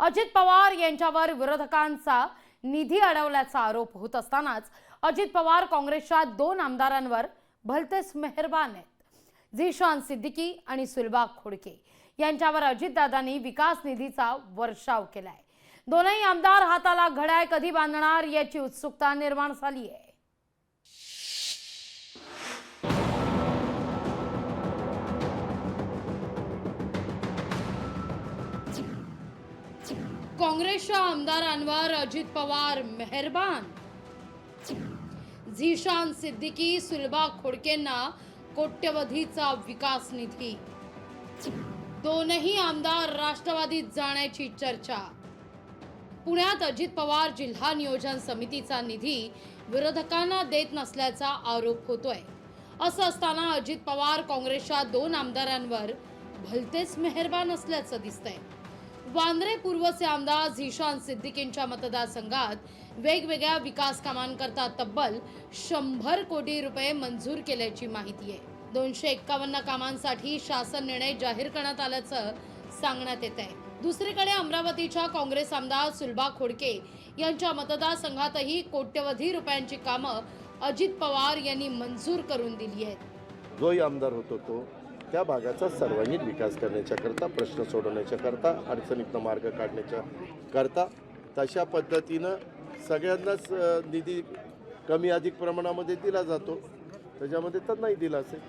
अजित पवार यांच्यावर विरोधकांचा निधी अडवल्याचा आरोप होत असतानाच अजित पवार काँग्रेसच्या दोन आमदारांवर भलतेच मेहरबान आहेत. झीशान सिद्दीकी आणि सुलभा खोडके यांच्यावर अजितदादांनी विकास निधीचा वर्षाव केलाय. दोनही आमदार हाताला घड्याळ कधी बांधणार याची उत्सुकता निर्माण झाली आहे काँग्रेसच्या आमदारांवर अजित पवार मेहरबान. झिशान सिद्दीकी सुलभा खोडकेंना कोट्यवधीचा विकास निधी. दोनही आमदार राष्ट्रवादीत जाण्याची चर्चा. पुण्यात अजित पवार जिल्हा नियोजन समितीचा निधी विरोधकांना देत नसल्याचा आरोप होतोय. असं असताना अजित पवार काँग्रेसच्या दोन आमदारांवर भलतेच मेहरबान असल्याचं दिसतंय. वांद्रे पूर्वचे आमदार झिशान सिद्दीकींच्या मतदारसंघात वेगवेगळ्या विकास कामांकरता तब्बल शंभर कोटी रुपये मंजूर केल्याची माहिती आहे. दोनशे एक्कावन्न कामांसाठी शासन निर्णय जाहीर करण्यात आल्याचं सांगण्यात येत आहे दुसरीकडे अमरावतीच्या काँग्रेस आमदार सुलभा खोडके यांच्या मतदारसंघातही कोट्यवधी रुपयांची कामं अजित पवार यांनी मंजूर करून दिली आहेत. जोही आमदार होतो तो. त्या भागाचा सर्वांगीण विकास करण्याच्या करता प्रश्न सोडवण्याच्या करता अडचणीतनं मार्ग काढण्याच्या करता तशा पद्धतीनं सगळ्यांनाच निधी कमी अधिक प्रमाणामध्ये दिला जातो. त्याच्यामध्ये तर नाही दिला असेल.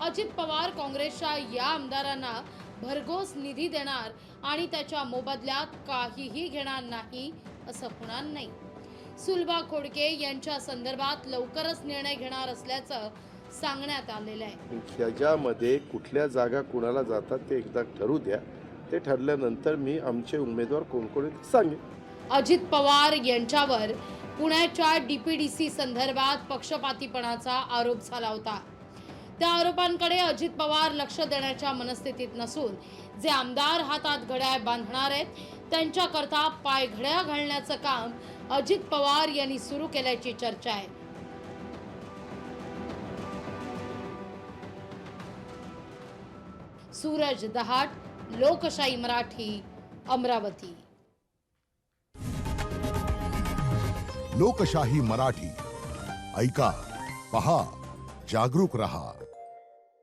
अजित पवार काँग्रेसच्या या आमदारांना भरघोस निधी देणार आणि त्याच्या मोबदल्यात काहीही घेणार नाही असं होणार नाही. सुलभा खोडके यांच्या संदर्भात लवकरच निर्णय घेणार असल्याचं सांगण्यात आलेलं आहे. ह्याच्यामध्ये कुठल्या जागा कुणाला जातात ते एकदा ठरू द्या. ते ठरल्यानंतर मी आमचे उमेदवार कोण कोण आहेत ते सांगेन. अजित पवार यांच्यावर पुण्याच्या डीपीडीसी संदर्भात पक्षपातीपणाचा आरोप झाला होता. त्या आरोपांकडे अजित पवार लक्ष देण्याच्या मनस्थितीत नसून जे आमदार हातात घड्याळ बांधणार आहेत त्यांच्याकरता पायघड्या घालण्याचं काम अजित पवार यांनी सुरू केल्याची चर्चा आहे. सूरज दहाट लोकशाही मराठी अमरावती. लोकशाही मराठी. ऐका पहा जागरूक रहा.